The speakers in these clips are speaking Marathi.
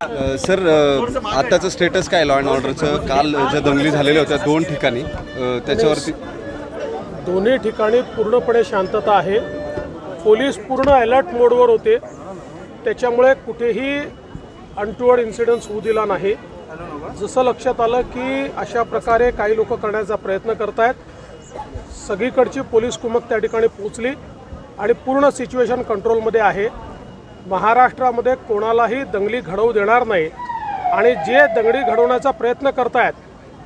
सर आताचं स्टेटस काय लॉ अँड ऑर्डरचं काल ज्या दंगली झालेल्या होत्या दोन ठिकाणी त्याच्यावरती दोन्ही ठिकाणी पूर्णपणे शांतता आहे. पोलीस पूर्ण अलर्ट मोडवर होते. त्याच्यामुळे कुठेही अनटुवर्ड इन्सिडन्स होऊ दिला नाही. जसं लक्षात आलं की अशा प्रकारे काही लोक करण्याचा प्रयत्न करत आहेत सगळीकडची पोलीस कुमक त्या ठिकाणी पोचली आणि पूर्ण सिच्युएशन कंट्रोलमध्ये आहे. महाराष्ट्रामध्ये कोणालाही दंगली घडवू देणार नाही. आणि जे दंगली घडवण्याचा प्रयत्न करतायत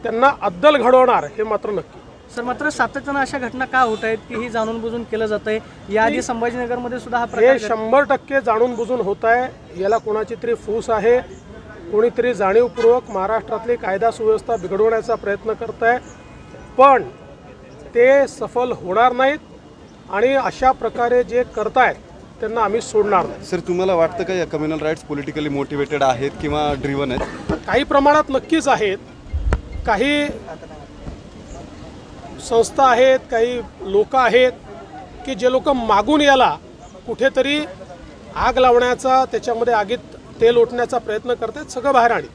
त्यांना अद्दल घडवणार हे मात्र नक्की. सर मात्र सातत्यानं अशा घटना का होत आहेत की ही जाणून बुजून केलं जात आहे याआधी संभाजीनगरमध्ये सुद्धा हा प्रकार हे शंभर टक्के जाणून बुजून होत आहे. याला कोणाची तरी फूस आहे. कोणीतरी जाणीवपूर्वक महाराष्ट्रातली कायदा सुव्यवस्था बिघडवण्याचा प्रयत्न करत आहे पण ते सफल होणार नाहीत. आणि अशा प्रकारे जे करतायत त्यांना आम्ही सोडणार नाही. सर तुम्हाला वाटतं का या कम्युनल राईट्स पॉलिटिकली मोटिवेटेड आहेत किंवा ड्रिव्हन आहेत? काही प्रमाणात नक्कीच आहेत. काही संस्था आहेत काही लोक आहेत की जे लोक मागून याला कुठेतरी आग लावण्याचा त्याच्यामध्ये आगीत तेल ओतण्याचा प्रयत्न करतात सगळं बाहेर आणि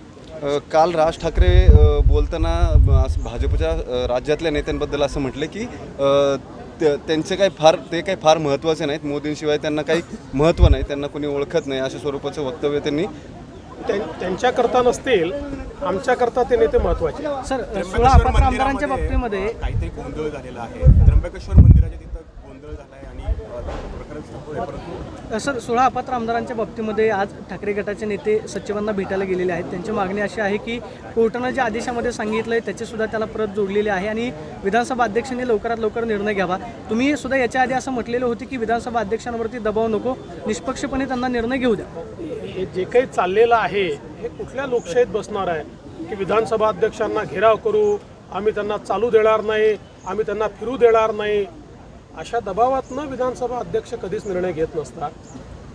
अ, काल राज ठाकरे अ, बोलताना अ, भाजपच्या अ, राज्यातल्या नेत्यांबद्दल असं म्हटलं की अ, त्यांचे काही फार ते काही फार महत्त्वाचे नाहीत. मोदींशिवाय त्यांना काही महत्त्व नाही. त्यांना कोणी ओळखत नाही. अशा स्वरूपाचं वक्तव्य त्यांनी त्यां- त्यांच्याकरता नसतील आमच्याकरता ते नेते महत्त्वाचे सर सोळा अपात्र आमदारांच्या बाबतीमध्ये काहीतरी गोंधळ झालेला आहे. त्र्यंबकेश्वर मंदिराच्या तिथं गोंधळ झाला आहे आणि सर सोळा अपात्र आमदारांच्या बाबतीमध्ये आज ठाकरे गटाचे नेते सचिवांना भेटायला गेलेले आहेत. त्यांची मागणी अशी आहे की कोर्टानं जे आदेशामध्ये सांगितलं आहे त्याचे सुद्धा त्याला परत जोडलेले आहे आणि विधानसभा अध्यक्षांनी लवकरात लवकर निर्णय घ्यावा. तुम्ही सुद्धा याच्या आधी असं म्हटलेलं होते की विधानसभा अध्यक्षांवरती दबाव नको निष्पक्षपणे त्यांना निर्णय घेऊ द्या. हे जे काही चाललेलं आहे हे कुठल्या लोकशाहीत बसणार आहे? की विधानसभा अध्यक्षांना घेराव करू आम्ही त्यांना चालू देणार नाही आम्ही त्यांना फिरू देणार नाही? अशा दबावातनं विधानसभा अध्यक्ष कधीच निर्णय घेत नसतात.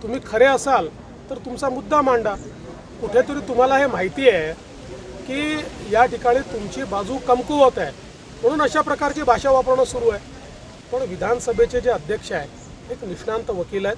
तुम्ही खरे असाल तर तुमचा मुद्दा मांडा. कुठेतरी तुम्हाला हे माहिती आहे की या ठिकाणी तुमची बाजू कमकुवत आहे. म्हणून अशा प्रकारची भाषा वापरणं सुरू आहे. पण विधानसभेचे जे अध्यक्ष आहेत एक निष्णांत वकील आहेत.